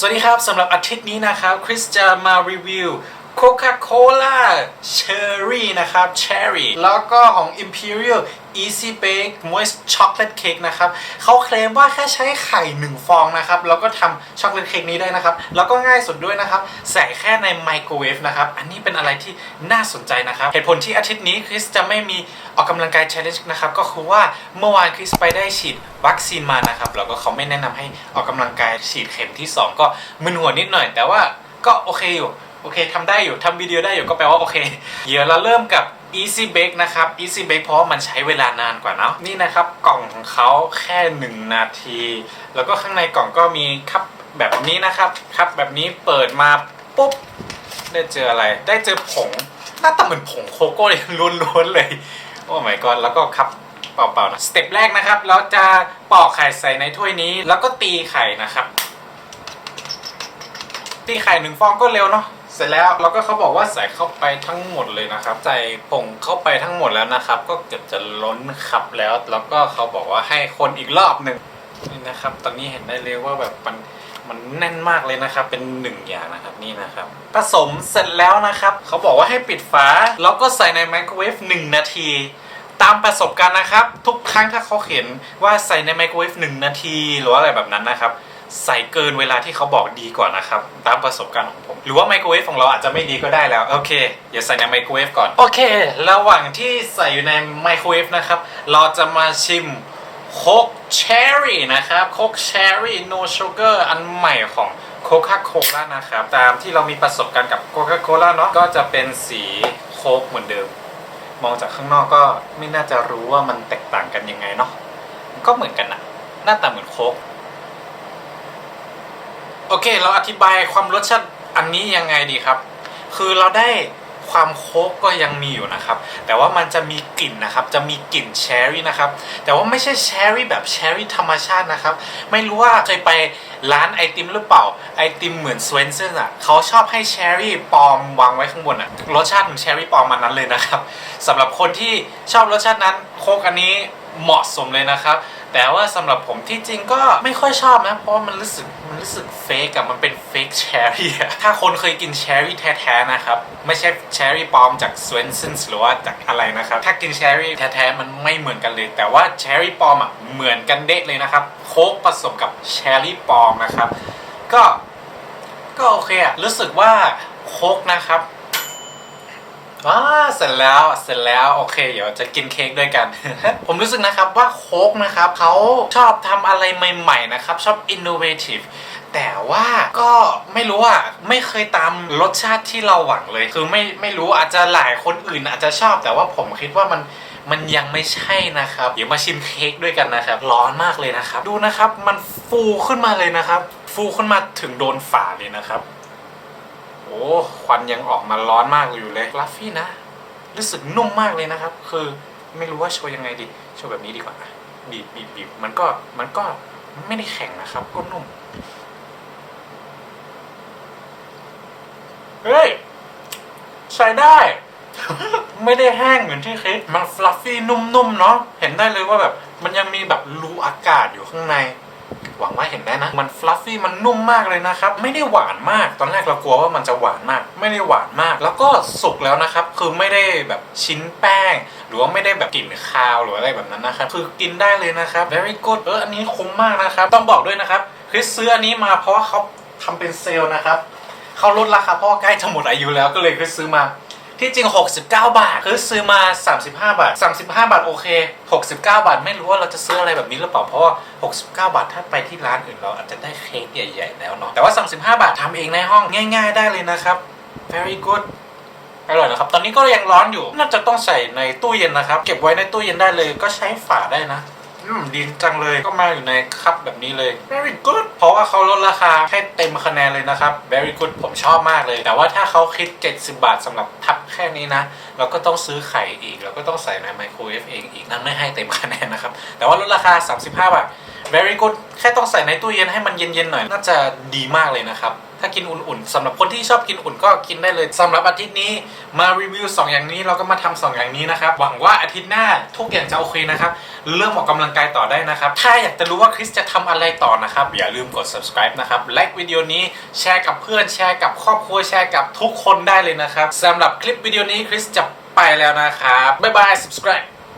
สวัสดีครับสำหรับอาทิตย์นี้นะครับคริสจะมารีวิว โคคาโคล่าเชอร์รี่นะครับเชอร์รี่แล้วก็ของ Imperial Easy Bake Moist Chocolate Cake นะครับเขาเคลมว่าแค่ใช้ไข่1ฟองนะครับ แล้วก็ทำช็อกโกแลตเค้กนี้ได้นะครับ แล้วก็ง่ายสุดด้วยนะครับ ใส่แค่ในไมโครเวฟนะครับ อันนี้เป็นอะไรที่น่าสนใจนะครับ เหตุผลที่อาทิตย์นี้คริสจะไม่มีออกกำลังกาย challenge นะครับ ก็คือว่าเมื่อวานคริสไปได้ฉีดวัคซีนมานะครับ แล้วก็เขาไม่แนะนำให้ออกกำลังกายฉีดเข็มที่ 2 ก็มึนหัวนิดหน่อย แต่ว่าก็โอเคอยู่ โอเคทำได้อยู่ทำวิดีโอได้อยู่ก็แปลว่าโอเค เดี๋ยวเราเริ่มกับ Easy Bake นะครับ Easy Bake เพราะมันใช้เวลานานกว่าเนาะนี่นะครับกล่องของเขาแค่ 1 นาที แล้วก็ข้างในกล่องก็มีคัพแบบนี้นะครับคัพแบบนี้เปิดมาปุ๊บ ได้เจออะไร ได้เจอผงหน้าตาเหมือนผงโคโก้เลยล้วนๆเลย โอ้ my god แล้วก็คัพเปล่าๆนะสเต็ปแรกนะครับ เราจะปอกไข่ใส่ในถ้วยนี้ แล้วก็ตีไข่นะครับ ตีไข่หนึ่งฟองก็เร็วเนาะ เสร็จแล้วเราก็เขาบอกว่าใส่เข้าไปทั้งหมดเลยนะครับ ใส่ผงเข้าไปทั้งหมดแล้วนะครับ ก็เกือบจะล้นขับแล้ว แล้วก็เขาบอกว่าให้คนอีกรอบหนึ่งนี่นะครับ ตอนนี้เห็นได้เลยว่าแบบมันมันแน่นมากเลยนะครับ เป็นหนึ่งอย่างนะครับนี่นะครับ ผสมเสร็จแล้วนะครับ เขาบอกว่าให้ปิดฝา แล้วก็ใส่ในไมโครเวฟหนึ่งนาทีตามประสบการณ์นะครับ ทุกครั้งถ้าเขาเขียนว่าใส่ในไมโครเวฟหนึ่งนาที หรือว่าอะไรแบบนั้นนะครับ ใส่เกินเวลาที่เขาบอกดีกว่านะครับ ตามประสบการณ์ของผม หรือว่าไมโครเวฟของเราอาจจะไม่ดีก็ได้แล้ว โอเคอย่าใส่ในไมโครเวฟก่อน โอเค ระหว่างที่ใส่อยู่ในไมโครเวฟนะครับ เราจะมาชิมโคกเชอร์รี่นะครับโคกเชอร์รี่ no sugar อันใหม่ของโคคาโคล่านะครับ ตามที่เรามีประสบการณ์กับโคคาโคล่าเนาะก็จะเป็นสีโคกเหมือนเดิม มองจากข้างนอกก็ไม่น่าจะรู้ว่ามันแตกต่างกันยังไงเนาะก็เหมือนกันนะหน้าตาเหมือนโคก โอเค เราอธิบายความรสชาติอันนี้ยังไงดีครับ คือเราได้ความโค้กก็ยังมีอยู่นะครับ แต่ว่ามันจะมีกลิ่นนะครับ จะมีกลิ่นเชอร์รี่นะครับ แต่ว่าไม่ใช่เชอร์รี่แบบเชอร์รี่ธรรมชาตินะครับ ไม่รู้ว่าเคยไปร้านไอติมหรือเปล่า ไอติมเหมือนสเวนเซนอะ เขาชอบให้เชอร์รี่ปลอมวางไว้ข้างบนอะ รสชาติเหมือนเชอร์รี่ปลอมมันนั้นเลยนะครับสำหรับคนที่ชอบรสชาตินั้นโค้กอันนี้ เหมาะสมเลยนะครับ แต่ว่าสำหรับผมที่จริงก็ไม่ค่อยชอบนะ เพราะว่ามันรู้สึกมันรู้สึกเฟกอะมันเป็นเฟกเชอร์รี่ถ้าคนเคยกินเชอร์รี่แท้ๆนะครับ ไม่ใช่เชอร์รี่ปลอมจากสเวนเซนหรือว่าจากอะไรนะครับ ถ้ากินเชอร์รี่แท้ๆมันไม่เหมือนกันเลย แต่ว่าเชอร์รี่ปลอมอะเหมือนกันเด็ดเลยนะครับ โค้กผสมกับเชอร์รี่ปลอมนะครับ ก็ก็โอเคอะรู้สึกว่าโค้กนะครับ อ่าเสร็จแล้วเสร็จแล้วโอเคเดี๋ยวจะกินเค้กด้วยกัน ผมรู้สึกนะครับว่าโค้กนะครับเขาชอบทำอะไรใหม่ๆนะครับ ชอบ innovative แต่ว่าก็ไม่รู้อะไม่เคยตามรสชาติที่เราหวังเลย คือไม่ไม่รู้อาจจะหลายคนอื่นอาจจะชอบ แต่ว่าผมคิดว่ามันมันยังไม่ใช่นะครับ เดี๋ยวมาชิมเค้กด้วยกันนะครับ ร้อนมากเลยนะครับ ดูนะครับมันฟูขึ้นมาเลยนะครับ ฟูขึ้นมาถึงโดนฝาเลยนะครับ โอ้ควันยังออกมาร้อนมากอยู่เลยลัฟฟี่นะ รู้สึกนุ่มมากเลยนะครับ คือไม่รู้ว่าโชว์ยังไงดี โชว์แบบนี้ดีกว่าบีบบีบบีบมันก็มันก็ไม่ได้แข็งนะครับ ก็นุ่ม เฮ้ย ใช้ได้ ไม่ได้แห้งเหมือนที่คิดมันฟลัฟฟี่นุ่มๆเนาะเห็นได้เลยว่าแบบ มันยังมีแบบรูอากาศอยู่ข้างใน หวังว่าเห็นได้นะ มันฟลัฟฟี่มันนุ่มมากเลยนะครับ ไม่ได้หวานมาก ตอนแรกเรากลัวว่ามันจะหวานมาก ไม่ได้หวานมาก แล้วก็สุกแล้วนะครับ คือไม่ได้แบบชิ้นแป้ง หรือว่าไม่ได้แบบกลิ่นคาวหรืออะไรแบบนั้นนะครับ คือกินได้เลยนะครับ very good เออ อันนี้คุ้มมากนะครับ ต้องบอกด้วยนะครับ คริสซื้ออันนี้มาเพราะว่าเขาทำเป็นเซลล์นะครับ เขาลดราคาเพราะใกล้จะหมดอายุแล้วก็เลยคริสซื้อมา ที่จริง 69 บาท คือซื้อมา 35 บาท 35 บาทโอเค 69 บาท ไม่รู้ว่าเราจะซื้ออะไรแบบนี้หรือเปล่า เพราะว่า 69 บาทถ้าไปที่ร้านอื่นเราอาจจะได้เค้กใหญ่ๆแล้วเนาะ แต่ว่า 35 บาททำเองในห้องง่ายๆได้เลยนะครับ very good อร่อยนะครับ ตอนนี้ก็ยังร้อนอยู่ น่าจะต้องใส่ในตู้เย็นนะครับ เก็บไว้ในตู้เย็นได้เลย ก็ใช้ฝาได้นะ อืมดีจังเลยก็มาอยู่ในคัพแบบนี้เลย very good เพราะว่าเขาลดราคาให้เต็มคะแนนเลยนะครับ very good ผมชอบมากเลย แต่ว่าถ้าเขาคิด 70 บาทสำหรับทับแค่นี้นะ เราก็ต้องซื้อไข่อีกแล้วก็ต้องใส่ในไมโครเวฟเองอีกนั่นไม่ให้เต็มคะแนนนะครับ แต่ว่าลดราคา 35 บาท very good แค่ต้องใส่ในตู้เย็นให้มันเย็นๆหน่อย น่าจะดีมากเลยนะครับ ถ้ากินอุ่นๆสำหรับคนที่ชอบกินอุ่นก็กินได้เลยสำหรับอาทิตย์นี้มารีวิว 2 อย่างนี้เราก็มาทำสองอย่างนี้นะครับ หวังว่าอาทิตย์หน้าทุกอย่างจะโอเคนะครับ เริ่มออกกำลังกายต่อได้นะครับ ถ้าอยากจะรู้ว่าคริสจะทำอะไรต่อนะครับ อย่าลืมกด subscribe นะครับไลค์วิดีโอนี้แชร์กับเพื่อนแชร์กับครอบครัวแชร์กับทุกคนได้เลยนะครับสำหรับคลิปวิดีโอนี้คริสจะไปแล้วนะครับบ๊ายบาย subscribe